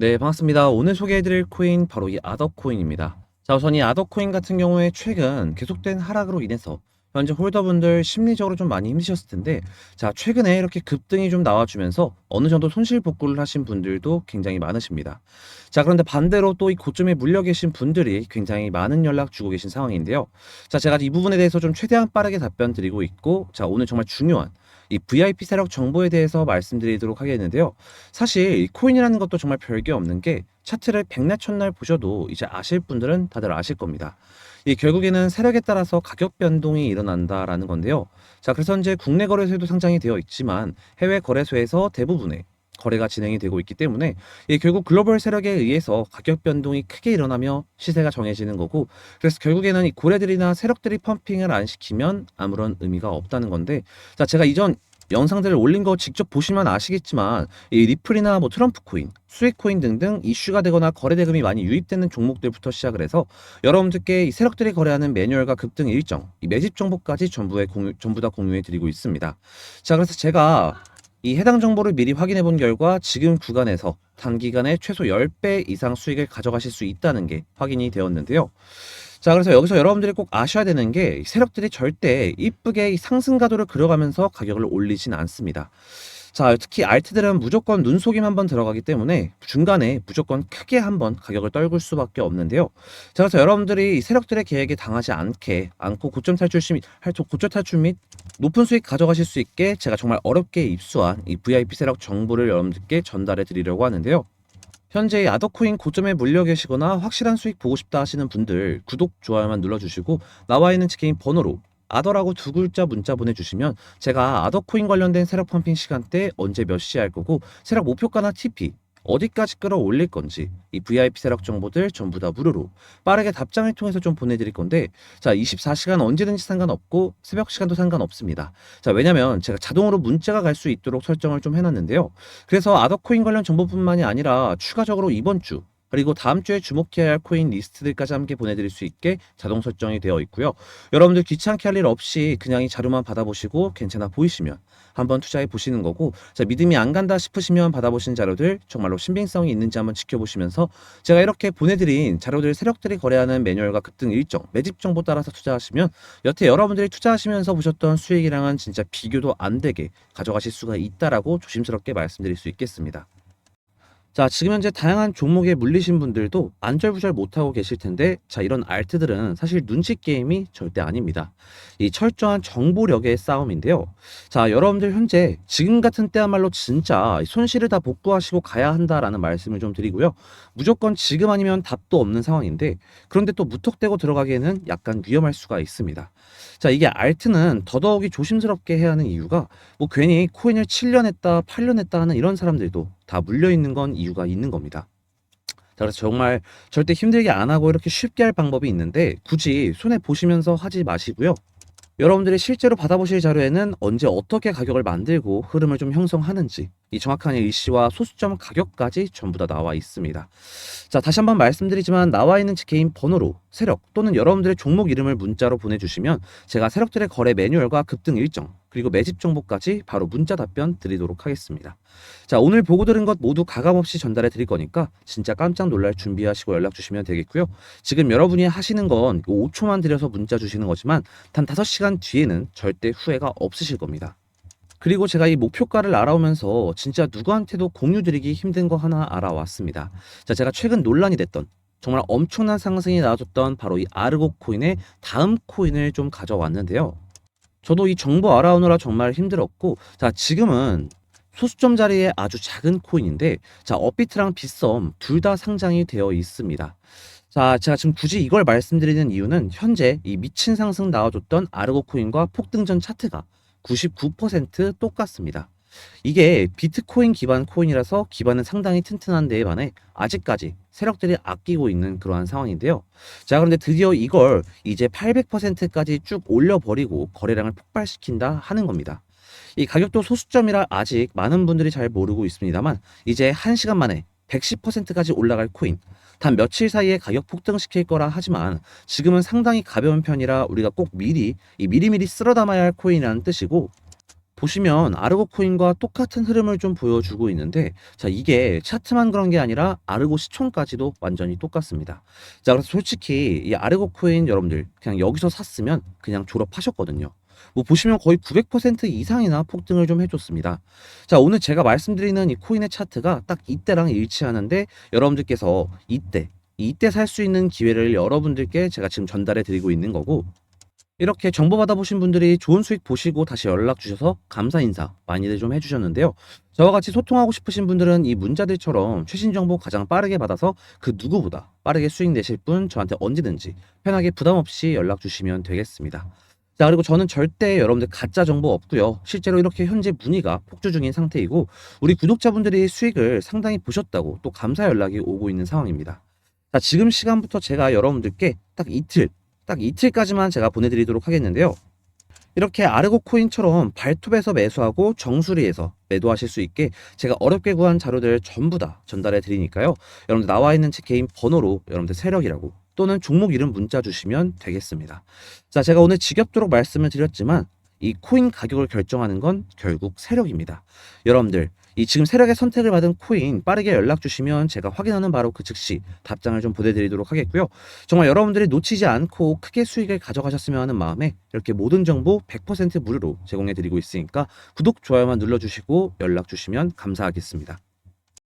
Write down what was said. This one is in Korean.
네, 반갑습니다. 오늘 소개해드릴 코인 바로 이 아더 코인입니다. 자, 우선 이 아더 코인 같은 경우에 최근 계속된 하락으로 인해서 현재 홀더분들 심리적으로 좀 많이 힘드셨을 텐데, 자, 최근에 이렇게 급등이 좀 나와주면서 어느 정도 손실 복구를 하신 분들도 굉장히 많으십니다. 자, 그런데 반대로 또 이 고점에 물려 계신 분들이 굉장히 많은 연락 주고 계신 상황인데요. 자, 제가 이 부분에 대해서 좀 최대한 빠르게 답변 드리고 있고, 자, 오늘 정말 중요한 이 VIP 세력 정보에 대해서 말씀드리도록 하겠는데요. 사실 이 코인이라는 것도 정말 별게 없는 게 차트를 백날 첫날 보셔도 이제 아실 분들은 다들 아실 겁니다. 이 결국에는 세력에 따라서 가격 변동이 일어난다라는 건데요. 자, 그래서 현재 국내 거래소에도 상장이 되어 있지만 해외 거래소에서 대부분의 거래가 진행이 되고 있기 때문에 이 결국 글로벌 세력에 의해서 가격 변동이 크게 일어나며 시세가 정해지는 거고 그래서 결국에는 이 고래들이나 세력들이 펌핑을 안 시키면 아무런 의미가 없다는 건데 자 제가 이전 영상들을 올린 거 직접 보시면 아시겠지만 이 리플이나 뭐 트럼프 코인, 수익 코인 등등 이슈가 되거나 거래 대금이 많이 유입되는 종목들부터 시작을 해서 여러분들께 이 세력들이 거래하는 매뉴얼과 급등 일정, 이 매집 정보까지 전부에 공유, 전부 다 공유해 드리고 있습니다. 자 그래서 제가 이 해당 정보를 미리 확인해 본 결과 지금 구간에서 단기간에 최소 10배 이상 수익을 가져가실 수 있다는 게 확인이 되었는데요. 자, 그래서 여기서 여러분들이 꼭 아셔야 되는 게 세력들이 절대 이쁘게 이 상승 가도를 그려가면서 가격을 올리진 않습니다. 자, 특히 알트들은 무조건 눈속임 한번 들어가기 때문에 중간에 무조건 크게 한번 가격을 떨굴 수밖에 없는데요. 자, 그래서 여러분들이 이 세력들의 계획에 당하지 않게 않고 고점 탈출 시 할- 고점 탈출 및 높은 수익 가져가실 수 있게 제가 정말 어렵게 입수한 이 VIP 세력 정보를 여러분들께 전달해 드리려고 하는데요. 현재 이 아더코인 고점에 물려 계시거나 확실한 수익 보고 싶다 하시는 분들 구독, 좋아요만 눌러주시고 나와 있는 치킨 번호로 아더라고 두 글자 문자 보내주시면 제가 아더코인 관련된 세력 펌핑 시간대 언제 몇 시에 할 거고 세력 목표가나 TP 어디까지 끌어올릴 건지 이 VIP 세력 정보들 전부 다 무료로 빠르게 답장을 통해서 좀 보내드릴 건데 자 24시간 언제든지 상관없고 새벽 시간도 상관없습니다. 자 왜냐면 제가 자동으로 문자가 갈 수 있도록 설정을 좀 해놨는데요. 그래서 아더코인 관련 정보뿐만이 아니라 추가적으로 이번 주 그리고 다음 주에 주목해야 할 코인 리스트들까지 함께 보내드릴 수 있게 자동 설정이 되어 있고요. 여러분들 귀찮게 할 일 없이 그냥 이 자료만 받아보시고 괜찮아 보이시면 한번 투자해 보시는 거고 자, 믿음이 안 간다 싶으시면 받아보신 자료들 정말로 신빙성이 있는지 한번 지켜보시면서 제가 이렇게 보내드린 자료들 세력들이 거래하는 매뉴얼과 급등 일정, 매집 정보 따라서 투자하시면 여태 여러분들이 투자하시면서 보셨던 수익이랑은 진짜 비교도 안 되게 가져가실 수가 있다라고 조심스럽게 말씀드릴 수 있겠습니다. 자, 지금 현재 다양한 종목에 물리신 분들도 안절부절 못하고 계실 텐데, 자, 이런 알트들은 사실 눈치 게임이 절대 아닙니다. 이 철저한 정보력의 싸움인데요. 자, 여러분들 현재 지금 같은 때야말로 진짜 손실을 다 복구하시고 가야 한다라는 말씀을 좀 드리고요. 무조건 지금 아니면 답도 없는 상황인데, 그런데 또 무턱대고 들어가기에는 약간 위험할 수가 있습니다. 자, 이게 알트는 더더욱이 조심스럽게 해야 하는 이유가 뭐 괜히 코인을 7년 했다, 8년 했다 하는 이런 사람들도 다 물려 있는 건 이유가 있는 겁니다. 자, 그래서 정말 절대 힘들게 안 하고 이렇게 쉽게 할 방법이 있는데 굳이 손해 보시면서 하지 마시고요. 여러분들이 실제로 받아보실 자료에는 언제 어떻게 가격을 만들고 흐름을 좀 형성하는지 이 정확한 일시와 소수점 가격까지 전부 다 나와 있습니다. 자, 다시 한번 말씀드리지만 나와 있는 개인 번호로 세력 또는 여러분들의 종목 이름을 문자로 보내주시면 제가 세력들의 거래 매뉴얼과 급등 일정 그리고 매집 정보까지 바로 문자 답변 드리도록 하겠습니다. 자, 오늘 보고 들은 것 모두 가감없이 전달해 드릴 거니까 진짜 깜짝 놀랄 준비하시고 연락 주시면 되겠고요. 지금 여러분이 하시는 건 5초만 들여서 문자 주시는 거지만 단 5시간 뒤에는 절대 후회가 없으실 겁니다. 그리고 제가 이 목표가를 알아오면서 진짜 누구한테도 공유 드리기 힘든 거 하나 알아왔습니다. 자, 제가 최근 논란이 됐던 정말 엄청난 상승이 나와줬던 바로 이 아르고 코인의 다음 코인을 좀 가져왔는데요. 저도 이 정보 알아오느라 정말 힘들었고, 자, 지금은 소수점 자리에 아주 작은 코인인데, 자, 업비트랑 빗썸 둘 다 상장이 되어 있습니다. 자, 제가 지금 굳이 이걸 말씀드리는 이유는 현재 이 미친 상승 나와줬던 아르고 코인과 폭등전 차트가 99% 똑같습니다. 이게 비트코인 기반 코인이라서 기반은 상당히 튼튼한 데에 반해 아직까지 세력들이 아끼고 있는 그러한 상황인데요. 자, 그런데 드디어 이걸 이제 800%까지 쭉 올려버리고 거래량을 폭발시킨다 하는 겁니다. 이 가격도 소수점이라 아직 많은 분들이 잘 모르고 있습니다만 이제 1시간 만에 110%까지 올라갈 코인 단 며칠 사이에 가격 폭등시킬 거라 하지만 지금은 상당히 가벼운 편이라 우리가 꼭 미리 이 미리미리 쓸어 담아야 할 코인이라는 뜻이고 보시면 아르고 코인과 똑같은 흐름을 좀 보여주고 있는데 자 이게 차트만 그런 게 아니라 아르고 시총까지도 완전히 똑같습니다. 자 그래서 솔직히 이 아르고 코인 여러분들 그냥 여기서 샀으면 그냥 졸업하셨거든요. 뭐 보시면 거의 900% 이상이나 폭등을 좀 해줬습니다. 자 오늘 제가 말씀드리는 이 코인의 차트가 딱 이때랑 일치하는데 여러분들께서 이때 이때 살 수 있는 기회를 여러분들께 제가 지금 전달해 드리고 있는 거고 이렇게 정보 받아보신 분들이 좋은 수익 보시고 다시 연락 주셔서 감사 인사 많이들 좀 해주셨는데요. 저와 같이 소통하고 싶으신 분들은 이 문자들처럼 최신 정보 가장 빠르게 받아서 그 누구보다 빠르게 수익 내실 분 저한테 언제든지 편하게 부담 없이 연락 주시면 되겠습니다. 자, 그리고 저는 절대 여러분들 가짜 정보 없고요. 실제로 이렇게 현재 문의가 폭주 중인 상태이고 우리 구독자분들이 수익을 상당히 보셨다고 또 감사 연락이 오고 있는 상황입니다. 자, 지금 시간부터 제가 여러분들께 딱 이틀 딱 이틀까지만 제가 보내드리도록 하겠는데요. 이렇게 아르고 코인처럼 발톱에서 매수하고 정수리에서 매도하실 수 있게 제가 어렵게 구한 자료들 전부 다 전달해 드리니까요. 여러분들 나와 있는 제 개인 번호로 여러분들 세력이라고 또는 종목 이름 문자 주시면 되겠습니다. 자, 제가 오늘 지겹도록 말씀을 드렸지만 이 코인 가격을 결정하는 건 결국 세력입니다. 여러분들 이 지금 세력의 선택을 받은 코인 빠르게 연락 주시면 제가 확인하는 바로 그 즉시 답장을 좀 보내드리도록 하겠고요. 정말 여러분들이 놓치지 않고 크게 수익을 가져가셨으면 하는 마음에 이렇게 모든 정보 100% 무료로 제공해 드리고 있으니까 구독, 좋아요만 눌러주시고 연락 주시면 감사하겠습니다.